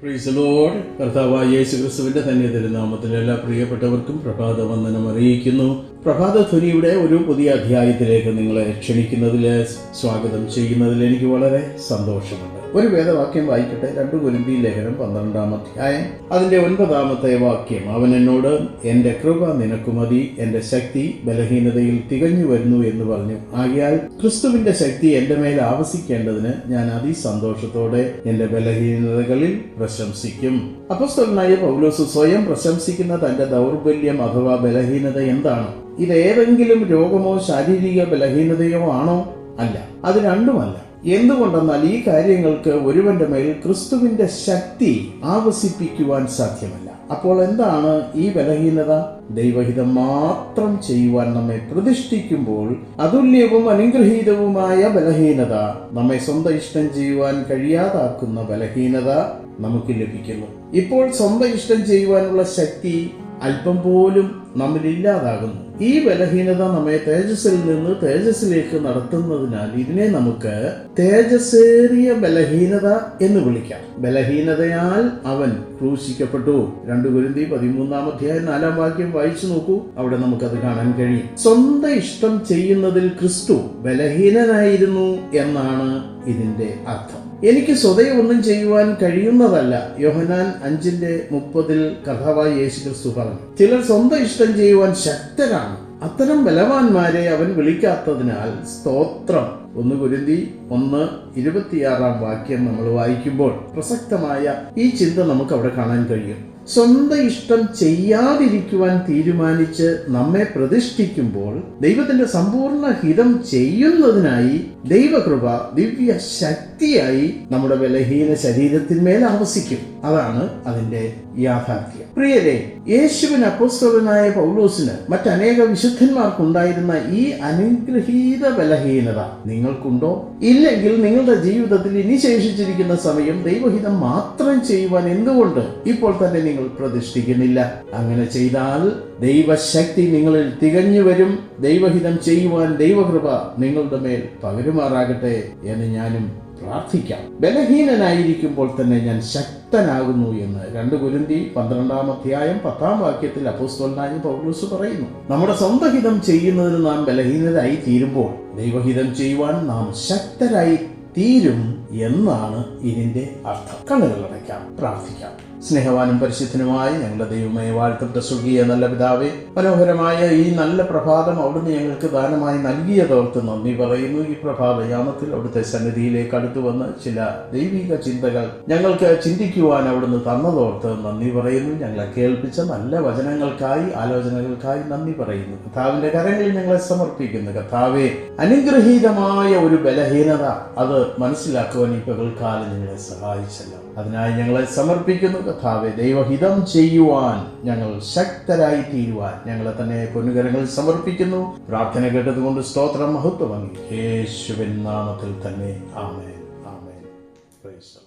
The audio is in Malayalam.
പ്രൈസ് ലോർഡ് കർത്താവായ യേശു തന്നെ തിരുനാമത്തിൽ എല്ലാ പ്രിയപ്പെട്ടവർക്കും പ്രഭാത വന്ദനം അറിയിക്കുന്നു. പ്രഭാത ധ്വനിയുടെ ഒരു പുതിയ അധ്യായത്തിലേക്ക് നിങ്ങളെ ക്ഷണിക്കുന്നതിൽ സ്വാഗതം ചെയ്യുന്നതിൽ എനിക്ക് വളരെ സന്തോഷമുണ്ട്. ഒരു വേദവാക്യം വായിക്കട്ടെ. രണ്ടു കുരുമ്പി ലേഖനം പന്ത്രണ്ടാം അധ്യായം. അതിന്റെ ഒൻപതാമത്തെ വാക്യം അവൻ എന്നോട് എന്റെ കൃപ നിനക്ക് മതി എന്റെ ശക്തി ബലഹീനതയിൽ തികഞ്ഞു വരുന്നു എന്ന് പറഞ്ഞു. ആകയാൽ ക്രിസ്തുവിന്റെ ശക്തി എന്റെ മേൽ ആവസിക്കേണ്ടതിന് ഞാൻ അതിസന്തോഷത്തോടെ എന്റെ ബലഹീനതകളിൽ പ്രശംസിക്കും. അപ്പസ്തലനായ പൗലോസ് സ്വയം പ്രശംസിക്കുന്ന തന്റെ ദൗർബല്യം അഥവാ ബലഹീനത എന്താണ്? ഇത് ഏതെങ്കിലും രോഗമോ ശാരീരിക ബലഹീനതയോ ആണോ? അല്ല. അത് രണ്ടുമല്ല. എന്തുകൊണ്ടെന്നാൽ ഈ കാര്യങ്ങൾക്ക് ഒരുവന്റെ മേൽ ക്രിസ്തുവിന്റെ ശക്തി ആവസിപ്പിക്കുവാൻ സാധ്യമല്ല. അപ്പോൾ എന്താണ് ഈ ബലഹീനത? ദൈവഹിതം മാത്രം ചെയ്യുവാൻ നമ്മെ പ്രതിഷ്ഠിക്കുമ്പോൾ അതുല്യവും അനുഗ്രഹീതവുമായ ബലഹീനത നമ്മെ സ്വന്തം ഇഷ്ടം ചെയ്യുവാൻ കഴിയാതാക്കുന്ന ബലഹീനത നമുക്ക് ലഭിക്കുന്നു. ഇപ്പോൾ സ്വന്തം ഇഷ്ടം ചെയ്യുവാനുള്ള ശക്തി അല്പം പോലും നമ്മിൽ ഇല്ലാതാകുന്നു. ഈ ബലഹീനത നമ്മെ തേജസ്സിൽ നിന്ന് തേജസ്സിലേക്ക് നടത്തുന്നതിനാൽ ഇതിനെ നമുക്ക് തേജസ്സേറിയ ബലഹീനത എന്ന് വിളിക്കാം. ബലഹീനതയാൽ അവൻ ക്രൂശിക്കപ്പെട്ടു. രണ്ടു ഗുരുന്തി പതിമൂന്നാം അധ്യായം നാലാം വാക്യം വായിച്ചു നോക്കൂ. അവിടെ നമുക്കത് കാണാൻ കഴിയും. സ്വന്തം ഇഷ്ടം ചെയ്യുന്നതിൽ ക്രിസ്തു ബലഹീനനായിരുന്നു എന്നാണ് ഇതിന്റെ അർത്ഥം. എനിക്ക് സ്വതയെ ഒന്നും ചെയ്യുവാൻ കഴിയുന്നതല്ല. യോഹനാൻ അഞ്ചിന്റെ മുപ്പതിൽ കഥാവായി യേശു ക്രിസ്തു പറഞ്ഞു ചിലർ സ്വന്തം ഇഷ്ടം ചെയ്യുവാൻ ശക്തരാണ്. അത്തരം ബലവാന്മാരെ അവൻ വിളിക്കാത്തതിനാൽ സ്തോത്രം. ഒന്ന് കുരുതി ഒന്ന് ഇരുപത്തിയാറാം വാക്യം നമ്മൾ വായിക്കുമ്പോൾ പ്രസക്തമായ ഈ ചിന്ത നമുക്ക് അവിടെ കാണാൻ കഴിയും. സ്വന്തം ഇഷ്ടം ചെയ്യാതിരിക്കുവാൻ തീരുമാനിച്ച് നമ്മെ പ്രതിഷ്ഠിക്കുമ്പോൾ ദൈവത്തിന്റെ സമ്പൂർണ ഹിതം ചെയ്യുന്നതിനായി ദൈവകൃപ ദിവ്യ ശക്തിയായി നമ്മുടെ ബലഹീന ശരീരത്തിന്മേൽ ആവസിക്കും. അതാണ് അതിന്റെ യാഥാർത്ഥ്യം. പ്രിയരെ യേശുവിന് അപ്പോസ്തലനായ പൗലോസിന് മറ്റനേക വിശുദ്ധന്മാർക്കുണ്ടായിരുന്ന ഈ അനുഗ്രഹീത ബലഹീനത നിങ്ങൾക്കുണ്ടോ? ഇല്ലെങ്കിൽ നിങ്ങളുടെ ജീവിതത്തിൽ ഇനി ശേഷിച്ചിരിക്കുന്ന സമയം ദൈവഹിതം മാത്രം ചെയ്യുവാൻ എന്തുകൊണ്ട് ഇപ്പോൾ തന്നെ നിങ്ങൾ പ്രതിഷ്ഠിക്കുന്നില്ല? അങ്ങനെ ചെയ്താൽ ദൈവശക്തി നിങ്ങളിൽ തികഞ്ഞു വരും. ദൈവഹിതം ചെയ്യുവാൻ ദൈവകൃപ നിങ്ങളുടെ മേൽ പകരുമാറാകട്ടെ എന്ന് ഞാനും പ്രാർത്ഥിക്കാം. ബലഹീനനായിരിക്കുമ്പോൾ തന്നെ ഞാൻ ശക്തനാകുന്നു എന്ന് രണ്ട് കുരുന്തി പന്ത്രണ്ടാം അധ്യായം പത്താം വാക്യത്തിൽ അപ്പോസ്തോലനായ പൗലൂസ് പറയുന്നു. നമ്മുടെ സ്വന്തം ഹിതം ചെയ്യുന്നതിന് നാം ബലഹീനരായി തീരുമ്പോൾ ദൈവഹിതം ചെയ്യുവാൻ നാം ശക്തരായി തീരും എന്നാണ് ഇതിന്റെ അർത്ഥം. കണ്ണുകൾ അടയ്ക്കാം പ്രാർത്ഥിക്കാം. സ്നേഹവാനും പരിശുദ്ധനുമായി ഞങ്ങളുടെ ദൈവമേ വാഴ്ത്തപ്പെട്ട സുഖിയ നല്ല പിതാവേ മനോഹരമായ ഈ നല്ല പ്രഭാതം അവിടുന്ന് ഞങ്ങൾക്ക് ദാനമായി നൽകിയതോർത്ത് നന്ദി പറയുന്നു. ഈ പ്രഭാതയാമത്തിൽ അവിടുത്തെ സന്നിധിയിലേക്ക് അടുത്തു വന്ന് ചില ദൈവിക ചിന്തകൾ ഞങ്ങൾക്ക് ചിന്തിക്കുവാൻ അവിടുന്ന് തന്നതോർത്ത് നന്ദി പറയുന്നു. ഞങ്ങളെ കേൾപ്പിച്ച നല്ല വചനങ്ങൾക്കായി ആലോചനകൾക്കായി നന്ദി പറയുന്നു. കഥാവിന്റെ കരങ്ങളിൽ ഞങ്ങളെ സമർപ്പിക്കുന്നു. കഥാവെ അനുഗ്രഹീതമായ ഒരു ബലഹീനത അത് മനസ്സിലാക്കുവാൻ ഈ പകൽക്കാലം ഞങ്ങളെ സഹായിച്ചല്ലോ. അതിനായി ഞങ്ങളെ സമർപ്പിക്കുന്നു. കർത്താവെ ദൈവഹിതം ചെയ്യുവാൻ ഞങ്ങൾ ശക്തരായി തീരുവാൻ ഞങ്ങളെ തന്നെ പൊന്നുകരങ്ങൾ സമർപ്പിക്കുന്നു. പ്രാർത്ഥന കേട്ടതുകൊണ്ട് സ്തോത്രം മഹത്വമങ്ങി യേശുവിൻ നാമത്തിൽ തന്നെ. ആമേൻ. ആമേൻ. പ്രൈസ്